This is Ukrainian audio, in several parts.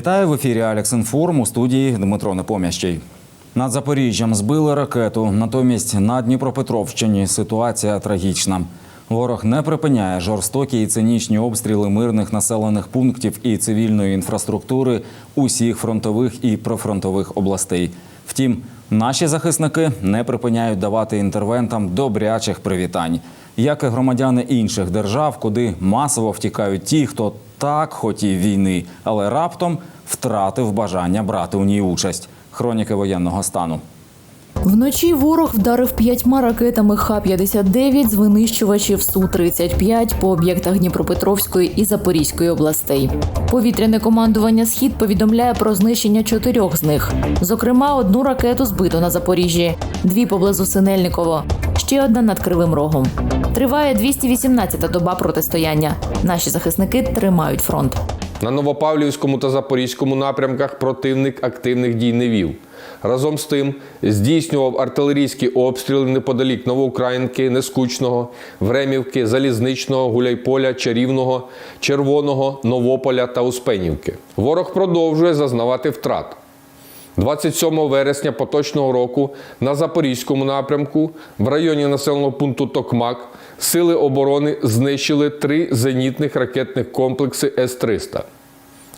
Вітаю в ефірі Алекс Інформ у студії Дмитро Непомящий. Над Запоріжжям збили ракету. Натомість на Дніпропетровщині ситуація трагічна. Ворог не припиняє жорстокі і цинічні обстріли мирних населених пунктів і цивільної інфраструктури усіх фронтових і прифронтових областей. Втім, наші захисники не припиняють давати інтервентам добрячих привітань, як і громадяни інших держав, куди масово втікають ті, хто так хотів війни, але раптом втратив бажання брати у ній участь. Хроніки воєнного стану. Вночі ворог вдарив п'ятьма ракетами Х-59 з винищувачів Су-35 по об'єктах Дніпропетровської і Запорізької областей. Повітряне командування Схід повідомляє про знищення чотирьох з них. Зокрема, одну ракету збито на Запоріжжі, дві поблизу Синельниково, ще одна над Кривим Рогом. Триває 218-та доба протистояння. Наші захисники тримають фронт. На Новопавлівському та Запорізькому напрямках противник активних дій не вів. Разом з тим здійснював артилерійські обстріли неподалік Новоукраїнки, Нескучного, Времівки, Залізничного, Гуляйполя, Чарівного, Червоного, Новополя та Успенівки. Ворог продовжує зазнавати втрат. 27 вересня поточного року на Запорізькому напрямку в районі населеного пункту Токмак сили оборони знищили три зенітних ракетних комплекси С-300.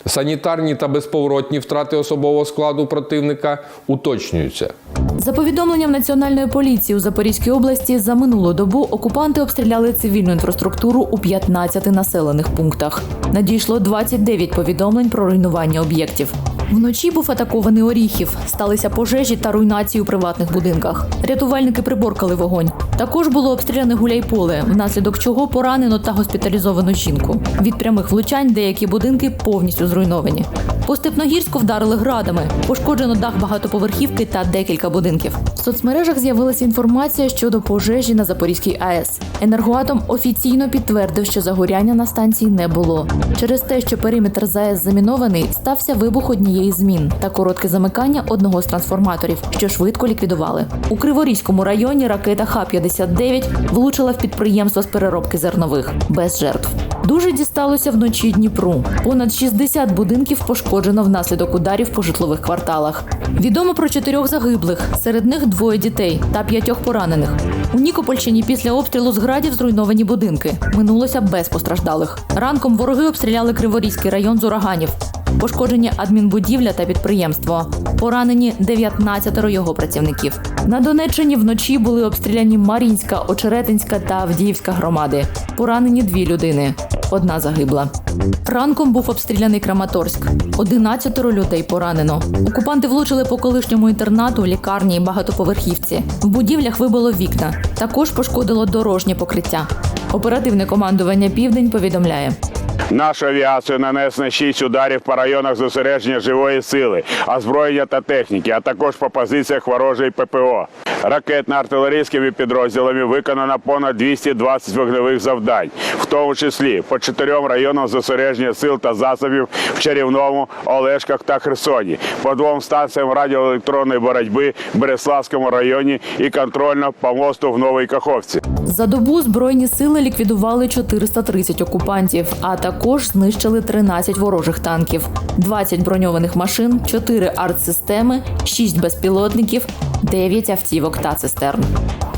Санітарні та безповоротні втрати особового складу противника уточнюються. За повідомленням національної поліції у Запорізькій області за минулу добу окупанти обстріляли цивільну інфраструктуру у 15 населених пунктах. Надійшло 29 повідомлень про руйнування об'єктів. Вночі був атакований Оріхів. Сталися пожежі та руйнації у приватних будинках. Рятувальники приборкали вогонь. Також було обстріляне гуляйполе, внаслідок чого поранено та госпіталізовано жінку. Від прямих влучань деякі будинки повністю зруйновані. По Степногірську вдарили градами. Пошкоджено дах багатоповерхівки та декілька будинків. В соцмережах з'явилася інформація щодо пожежі на Запорізькій АЕС. Енергоатом офіційно підтвердив, що загоряння на станції не було. Через те, що периметр ЗАЕС замінований, стався вибух однієї з мін та коротке замикання одного з трансформаторів, що швидко ліквідували. У Криворізькому районі ракета Х-59 влучила в підприємство з переробки зернових без жертв. Дуже дісталося вночі Дніпру. Понад 60 будинків пошкоджено внаслідок ударів по житлових кварталах. Відомо про чотирьох загиблих, серед них двоє дітей та п'ятьох поранених. У Нікопольщині після обстрілу з градів зруйновані будинки. Минулося без постраждалих. Ранком вороги обстріляли Криворізький район з ураганів. Пошкоджені адмінбудівля та підприємство. Поранені 19 його працівників. На Донеччині вночі були обстріляні Мар'їнська, Очеретинська та Авдіївська громади. Поранені дві людини. Одна загибла. Ранком був обстріляний Краматорськ. 11 людей поранено. Окупанти влучили по колишньому інтернату, лікарні і багатоповерхівці. В будівлях вибило вікна. Також пошкодило дорожнє покриття. Оперативне командування Південь повідомляє. Наша авіація нанесла 6 ударів по районах зосередження живої сили, озброєння та техніки, а також по позиціях ворожої ППО. Ракетно-артилерійськими підрозділами виконано понад 220 вогневих завдань, в тому числі по чотирьом районам зосередження сил та засобів в Чарівному, Олешках та Херсоні, по двом станціям радіоелектронної боротьби в Береславському районі і контрольно по мосту в Новій Каховці. За добу збройні сили ліквідували 430 окупантів, а також знищили 13 ворожих танків, 20 броньованих машин, 4 артсистеми, 6 безпілотників, 9 автівок та цистерн.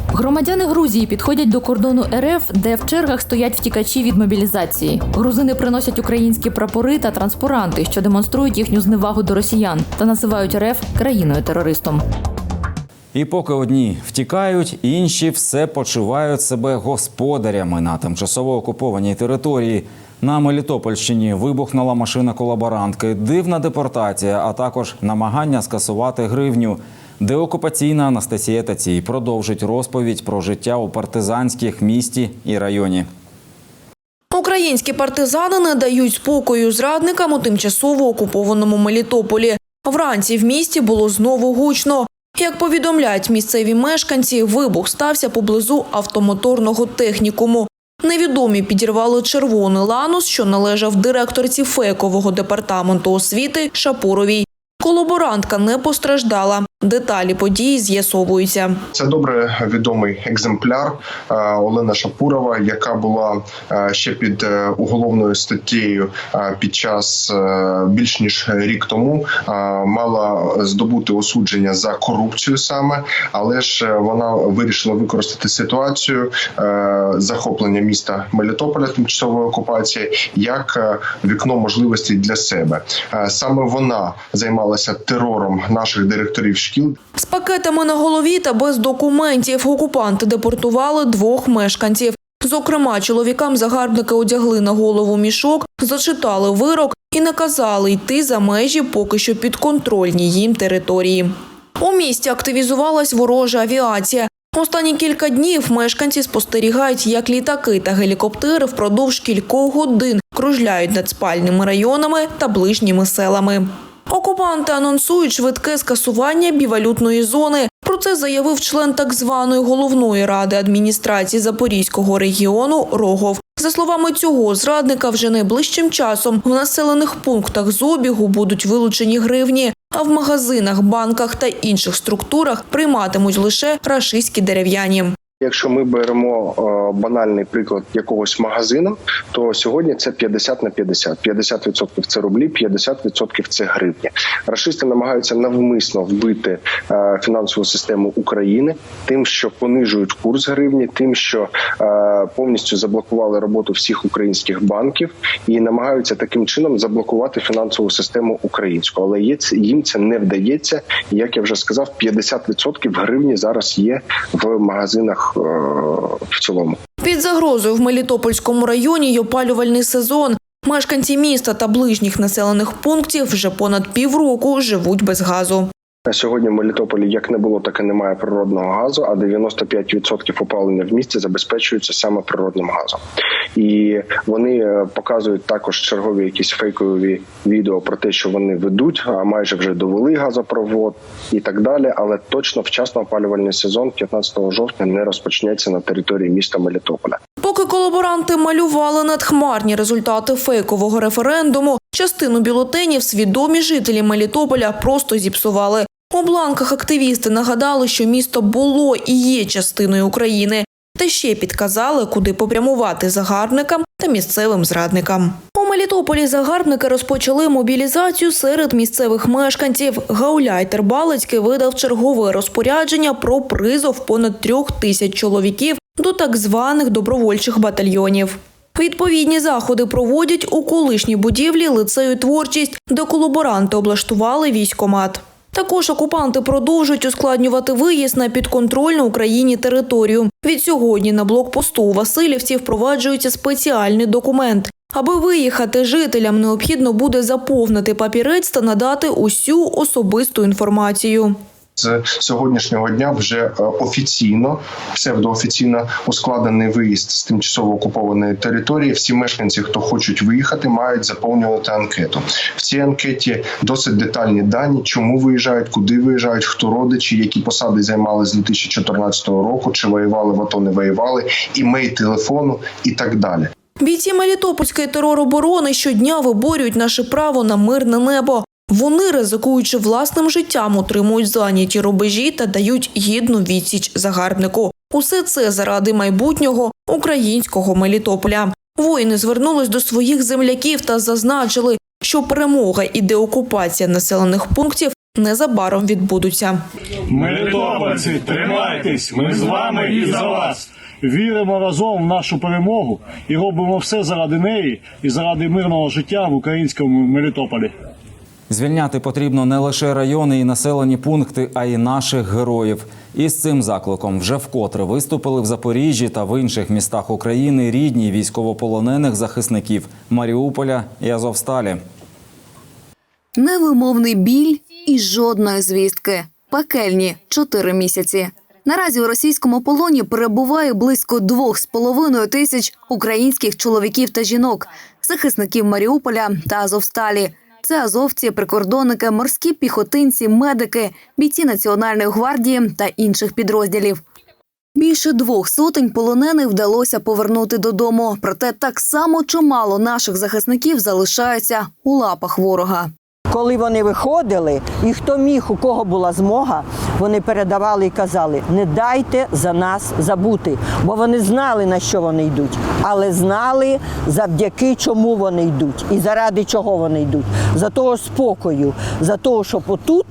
Громадяни Грузії підходять до кордону РФ, де в чергах стоять втікачі від мобілізації. Грузини приносять українські прапори та транспаранти, що демонструють їхню зневагу до росіян та називають РФ країною терористом. І поки одні втікають, інші все почувають себе господарями на тимчасово окупованій території. На Мелітопольщині вибухнула машина колаборантки, дивна депортація, а також намагання скасувати гривню. Деокупаційна Анастасія Тацій продовжить розповідь про життя у партизанських місті і районі. Українські партизани не дають спокою зрадникам у тимчасово окупованому Мелітополі. Вранці в місті було знову гучно. Як повідомляють місцеві мешканці, вибух стався поблизу автомоторного технікуму. Невідомі підірвали червоний ланус, що належав директорці фейкового департаменту освіти Шапуровій. Колаборантка не постраждала. Деталі події з'ясовуються. Це добре відомий екземпляр е, Олена Шапурова, яка була е, ще під е, уголовною статтею е, під час більш ніж рік тому мала здобути осудження за корупцію саме, але ж вона вирішила використати ситуацію захоплення міста Мелітополя тимчасової окупації як вікно можливостей для себе. Саме вона займалася терором наших директорів шкіл, З пакетами на голові та без документів окупанти депортували двох мешканців. Зокрема, чоловікам загарбники одягли на голову мішок, зачитали вирок і наказали йти за межі поки що підконтрольні їм території. У місті активізувалась ворожа авіація. Останні кілька днів мешканці спостерігають, як літаки та гелікоптери впродовж кількох годин кружляють над спальними районами та ближніми селами. Окупанти анонсують швидке скасування бівалютної зони. Про це заявив член так званої головної ради адміністрації Запорізького регіону Рогов. За словами цього зрадника, вже найближчим часом в населених пунктах з обігу будуть вилучені гривні, а в магазинах, банках та інших структурах прийматимуть лише рашистські дерев'яні. Якщо ми беремо е, банальний приклад якогось магазину, то сьогодні це 50 на 50. 50% це рублі, 50% це гривні. Рашисти намагаються навмисно вбити е, фінансову систему України тим, що понижують курс гривні, тим, що е, повністю заблокували роботу всіх українських банків і намагаються таким чином заблокувати фінансову систему українську. Але їм це не вдається. Як я вже сказав, 50% гривні зараз є в магазинах в цілому. Під загрозою в Мелітопольському районі й опалювальний сезон. Мешканці міста та ближніх населених пунктів вже понад півроку живуть без газу. На сьогодні в Мелітополі як не було, так і немає природного газу, а 95% опалення в місті забезпечується саме природним газом. І вони е, показують також чергові якісь фейкові відео про те, що вони ведуть, а майже вже довели газопровод і так далі. Але точно вчасно опалювальний сезон 15 жовтня не розпочнеться на території міста Мелітополя. Поки колаборанти малювали надхмарні результати фейкового референдуму, частину бюлетенів свідомі жителі Мелітополя просто зіпсували. У бланках активісти нагадали, що місто було і є частиною України, та ще підказали, куди попрямувати загарбникам та місцевим зрадникам. У Мелітополі загарбники розпочали мобілізацію серед місцевих мешканців. Гауляйтер Балицький видав чергове розпорядження про призов понад трьох тисяч чоловіків до так званих добровольчих батальйонів. Відповідні заходи проводять у колишній будівлі лицею творчість, де колаборанти облаштували військомат. Також окупанти продовжують ускладнювати виїзд на підконтрольну Україні територію. Від сьогодні на блокпосту у Васильівці впроваджується спеціальний документ. Аби виїхати жителям, необхідно буде заповнити папірець та надати усю особисту інформацію. З сьогоднішнього дня вже е, офіційно, псевдоофіційно ускладений виїзд з тимчасово окупованої території. Всі мешканці, хто хочуть виїхати, мають заповнювати анкету. В цій анкеті досить детальні дані, чому виїжджають, куди виїжджають, хто родичі, які посади займали з 2014 року, чи воювали в АТО, не воювали, імей телефону і так далі. Бійці Мелітопольської тероборони щодня виборюють наше право на мирне небо. Вони, ризикуючи власним життям, утримують зайняті рубежі та дають гідну відсіч загарбнику. Усе це заради майбутнього українського Мелітополя. Воїни звернулись до своїх земляків та зазначили, що перемога і деокупація населених пунктів незабаром відбудуться. Мелітопольці, тримайтесь! Ми з вами і за вас. Віримо разом в нашу перемогу і робимо все заради неї і заради мирного життя в українському Мелітополі. Звільняти потрібно не лише райони і населені пункти, а й наших героїв. І з цим закликом вже вкотре виступили в Запоріжжі та в інших містах України рідні військовополонених захисників Маріуполя і Азовсталі. Невимовний біль і жодної звістки. Пекельні чотири місяці. Наразі у російському полоні перебуває близько двох з половиною тисяч українських чоловіків та жінок, захисників Маріуполя та Азовсталі. Це азовці, прикордонники, морські піхотинці, медики, бійці Національної гвардії та інших підрозділів. Більше двох сотень полонених вдалося повернути додому. Проте так само чимало наших захисників залишаються у лапах ворога. коли вони виходили, і хто міг, у кого була змога, вони передавали і казали: не дайте за нас забути, бо вони знали на що вони йдуть, але знали завдяки чому вони йдуть і заради чого вони йдуть. За того спокою, за того, щоб отут,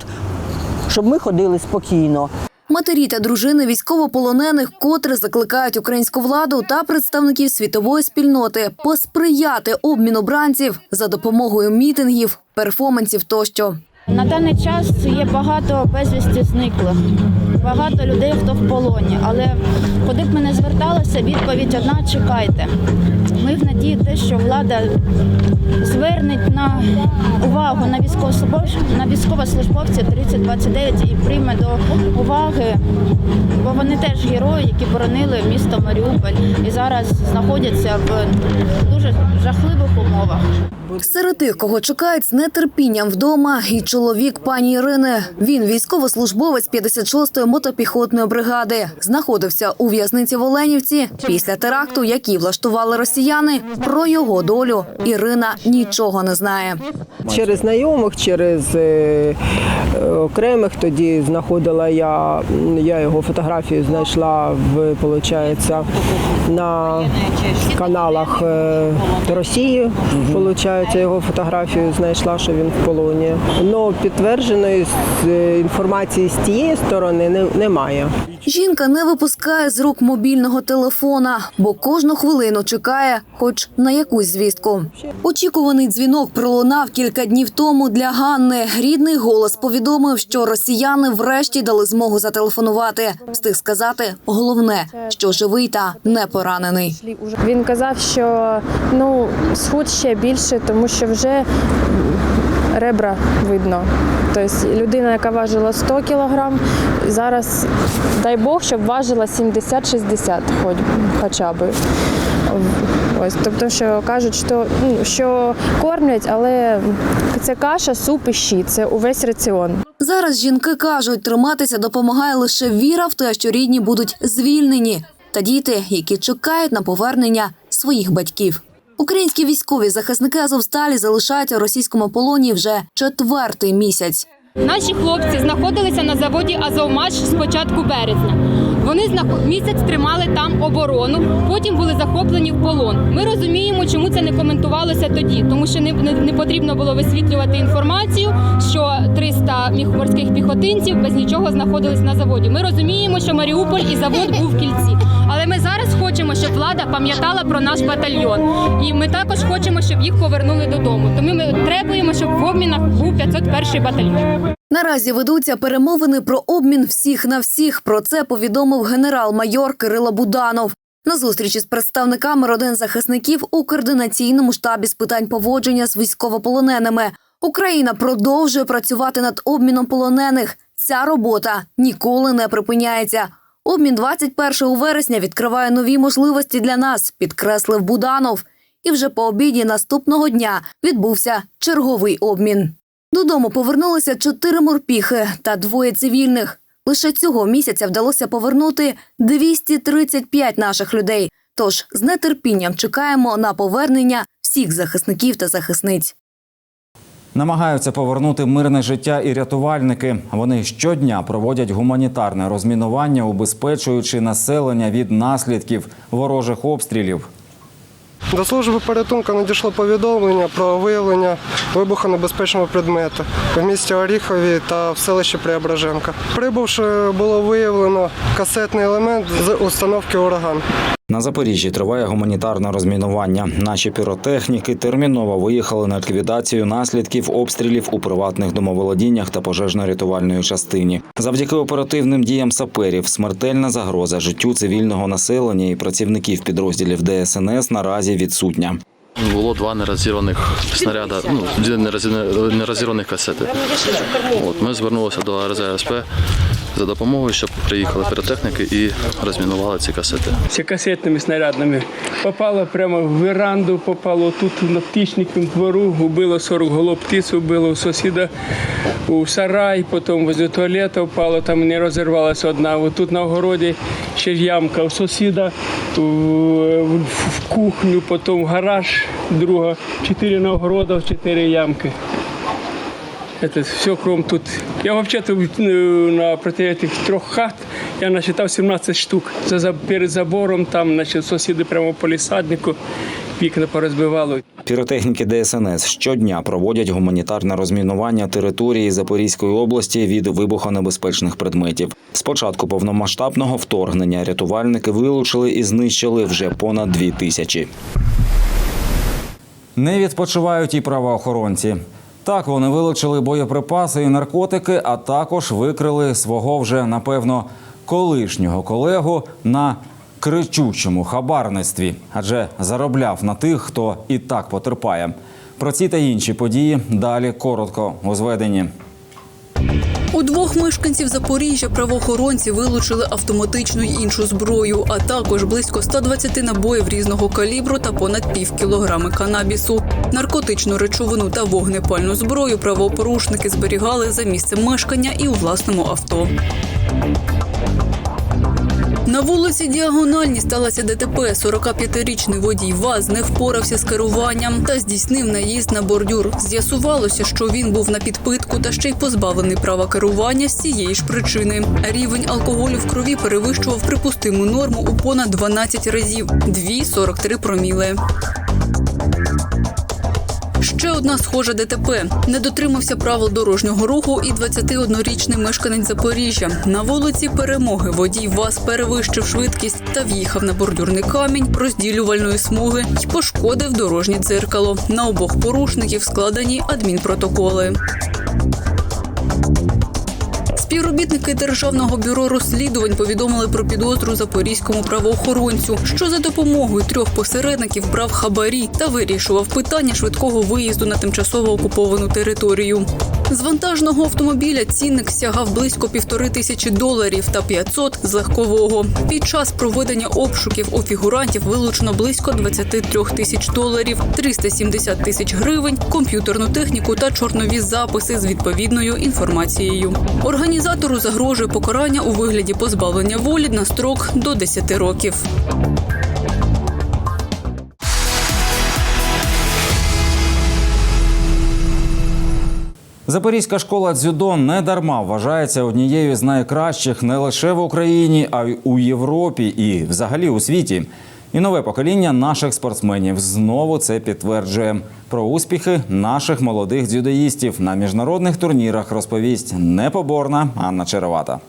щоб ми ходили спокійно. Матері та дружини військовополонених котре закликають українську владу та представників світової спільноти посприяти обміну бранців за допомогою мітингів, перформансів тощо. На даний час є багато безвісті зниклих, багато людей, хто в полоні. Але куди б ми не зверталися, відповідь одна чекайте. Ми в надії те, що влада зверне на увагу на військовослужбовців на військовослужбовців 3029 і прийме до уваги, бо вони теж герої, які боронили місто Маріуполь і зараз знаходяться в дуже жахливих умовах. Серед тих, кого чекають з нетерпінням вдома, і чоловік пані Ірини. Він військовослужбовець 56-ї мотопіхотної бригади. Знаходився у в'язниці в Оленівці після теракту, який влаштували росіяни. Про його долю Ірина нічого не знає. Через знайомих, через е, окремих тоді знаходила я, я його фотографію знайшла в, виходить, на каналах е, Росії. Виходить, його фотографію знайшла, що він в полоні. Но підтвердженої е, інформації з тієї сторони немає. Жінка не випускає з рук мобільного телефона, бо кожну хвилину чекає, хоч на якусь звістку. Очікуваний дзвінок пролунав кілька днів тому для Ганни. Рідний голос повідомив, що росіяни врешті дали змогу зателефонувати. Встиг сказати головне, що живий та не поранений. Він казав, що ну схуд ще більше, тому що вже ребра видно. Тобто людина, яка важила 100 кілограм, зараз дай Бог, щоб важила 70-60 хоч, хоча б. Ось, тобто, що кажуть, що, ну, що кормлять, але це каша, суп і щі, це увесь раціон. Зараз жінки кажуть, триматися допомагає лише віра в те, що рідні будуть звільнені, та діти, які чекають на повернення своїх батьків. Українські військові захисники Азовсталі залишаються у російському полоні вже четвертий місяць. Наші хлопці знаходилися на заводі Азовмаш з початку березня. Вони місяць тримали там оборону, потім були захоплені в полон. Ми розуміємо, чому це не коментувалося тоді, тому що не, не, не потрібно було висвітлювати інформацію, що 300 міх- морських піхотинців без нічого знаходились на заводі. Ми розуміємо, що Маріуполь і завод був в кільці. Але ми зараз хочемо, щоб влада пам'ятала про наш батальйон. І ми також хочемо, щоб їх повернули додому. Тому ми требуємо, щоб в обмінах був 501 батальйон. Наразі ведуться перемовини про обмін всіх на всіх. Про це повідомив генерал-майор Кирило Буданов. На зустрічі з представниками родин захисників у координаційному штабі з питань поводження з військовополоненими. Україна продовжує працювати над обміном полонених. Ця робота ніколи не припиняється. Обмін 21 вересня відкриває нові можливості для нас, підкреслив Буданов. І вже по обіді наступного дня відбувся черговий обмін. Додому повернулися чотири морпіхи та двоє цивільних. Лише цього місяця вдалося повернути 235 наших людей. Тож з нетерпінням чекаємо на повернення всіх захисників та захисниць. Намагаються повернути мирне життя і рятувальники. Вони щодня проводять гуманітарне розмінування, убезпечуючи населення від наслідків ворожих обстрілів. До служби порятунку надійшло повідомлення про виявлення вибухонебезпечного предмету в місті Оріхові та в селищі Преображенка. Прибувши, було виявлено касетний елемент з установки ураган. На Запоріжжі триває гуманітарне розмінування. Наші піротехніки терміново виїхали на ліквідацію наслідків обстрілів у приватних домоволодіннях та пожежно-рятувальної частині. Завдяки оперативним діям саперів смертельна загроза життю цивільного населення і працівників підрозділів ДСНС наразі відсутня. Було два нерозірваних снаряда, ну, дві нерозі- нерозірваних касети. От, ми звернулися до РЗСП за допомогою, щоб приїхали піротехніки і розмінували ці касети. Це касетними снарядами. Попало прямо в веранду, попало тут на птичникам двору, убило 40 голов птиць, убило у сусіда у сарай, потім возле туалету впало, там не розірвалася одна. От тут на огороді ще ямка у сусіда, в кухню, потім в гараж, друга, чотири на огородах, чотири ямки. Это все кругом тут. Я вообще-то э, на проти этих трех хат я насчитав 17 штук. За, за, перед забором там, значить, сусіди прямо по лісаднику вікна порозбивали. Піротехніки ДСНС щодня проводять гуманітарне розмінування території Запорізької області від вибухонебезпечних предметів. З початку повномасштабного вторгнення рятувальники вилучили і знищили вже понад дві тисячі. Не відпочивають і правоохоронці. Так вони вилучили боєприпаси і наркотики, а також викрили свого вже напевно колишнього колегу на кричучому хабарництві, адже заробляв на тих, хто і так потерпає. Про ці та інші події далі коротко у зведенні. У двох мешканців Запоріжжя правоохоронці вилучили автоматичну й іншу зброю, а також близько 120 набоїв різного калібру та понад пів кілограми канабісу. Наркотичну речовину та вогнепальну зброю правоопорушники зберігали за місцем мешкання і у власному авто. На вулиці Діагональній сталося ДТП. 45-річний водій ВАЗ не впорався з керуванням та здійснив наїзд на бордюр. З'ясувалося, що він був на підпитку та ще й позбавлений права керування з цієї ж причини. Рівень алкоголю в крові перевищував припустиму норму у понад 12 разів – 2,43 проміли. Ще одна схожа ДТП. Не дотримався правил дорожнього руху і 21-річний мешканець Запоріжжя. На вулиці Перемоги водій ВАЗ перевищив швидкість та в'їхав на бордюрний камінь розділювальної смуги і пошкодив дорожнє дзеркало. На обох порушників складені адмінпротоколи. Співробітники Державного бюро розслідувань повідомили про підозру запорізькому правоохоронцю, що за допомогою трьох посередників брав хабарі та вирішував питання швидкого виїзду на тимчасово окуповану територію. З вантажного автомобіля цінник сягав близько півтори тисячі доларів та 500 з легкового. Під час проведення обшуків у фігурантів вилучено близько 23 тисяч доларів, 370 тисяч гривень, комп'ютерну техніку та чорнові записи з відповідною інформацією. Організатору загрожує покарання у вигляді позбавлення волі на строк до 10 років. Запорізька школа дзюдо не дарма вважається однією з найкращих не лише в Україні, а й у Європі і взагалі у світі. І нове покоління наших спортсменів знову це підтверджує. Про успіхи наших молодих дзюдоїстів на міжнародних турнірах розповість непоборна Анна Черевата.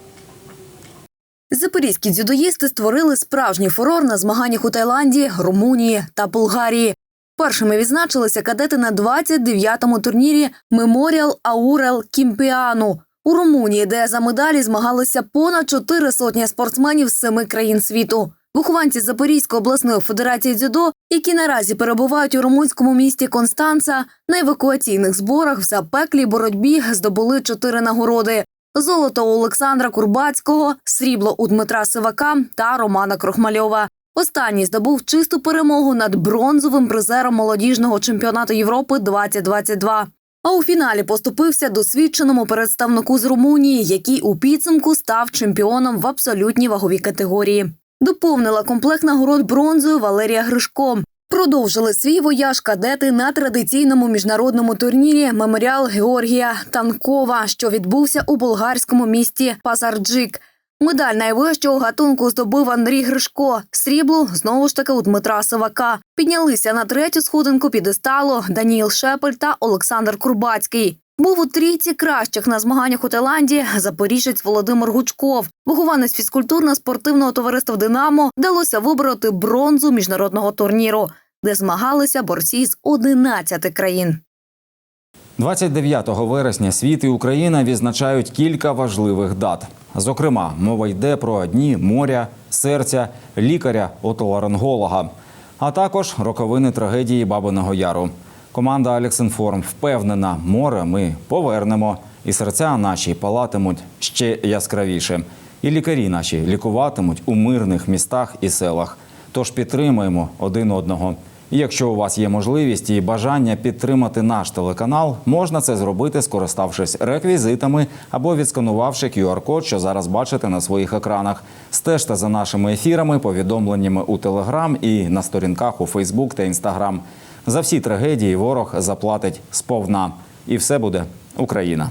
Запорізькі дзюдоїсти створили справжній фурор на змаганнях у Таїланді, Румунії та Болгарії. Першими відзначилися кадети на 29-му турнірі Меморіал Аурел Кімпіану у Румунії, де за медалі змагалися понад чотири сотні спортсменів з семи країн світу. Вихованці Запорізької обласної федерації дзюдо, які наразі перебувають у румунському місті Констанца, на евакуаційних зборах в запеклій боротьбі здобули чотири нагороди: золото у Олександра Курбацького, срібло у Дмитра Сивака та Романа Крохмальова. Останній здобув чисту перемогу над бронзовим призером молодіжного чемпіонату Європи 2022. А у фіналі поступився досвідченому представнику з Румунії, який у підсумку став чемпіоном в абсолютній ваговій категорії. Доповнила комплект нагород бронзою Валерія Гришко. Продовжили свій вояж кадети на традиційному міжнародному турнірі Меморіал Георгія Танкова, що відбувся у болгарському місті Пазарджик. Медаль найвищого гатунку здобув Андрій Гришко. Срібло знову ж таки у Дмитра Сивака. Піднялися на третю сходинку підесталу Даніїл Шепель та Олександр Курбацький. Був у трійці кращих на змаганнях у Таїланді запоріжець Володимир Гучков. Вихованець фізкультурно-спортивного товариства Динамо вдалося вибороти бронзу міжнародного турніру, де змагалися борці з 11 країн. 29 вересня світ і Україна відзначають кілька важливих дат. Зокрема, мова йде про дні моря, серця, лікаря, отоларинголога, а також роковини трагедії Бабиного Яру. Команда Алексінформ впевнена, море ми повернемо, і серця наші палатимуть ще яскравіше. І лікарі наші лікуватимуть у мирних містах і селах. Тож підтримуємо один одного. Якщо у вас є можливість і бажання підтримати наш телеканал, можна це зробити, скориставшись реквізитами або відсканувавши QR-код, що зараз бачите на своїх екранах. Стежте за нашими ефірами, повідомленнями у Телеграм і на сторінках у Фейсбук та Інстаграм. За всі трагедії ворог заплатить сповна, і все буде Україна.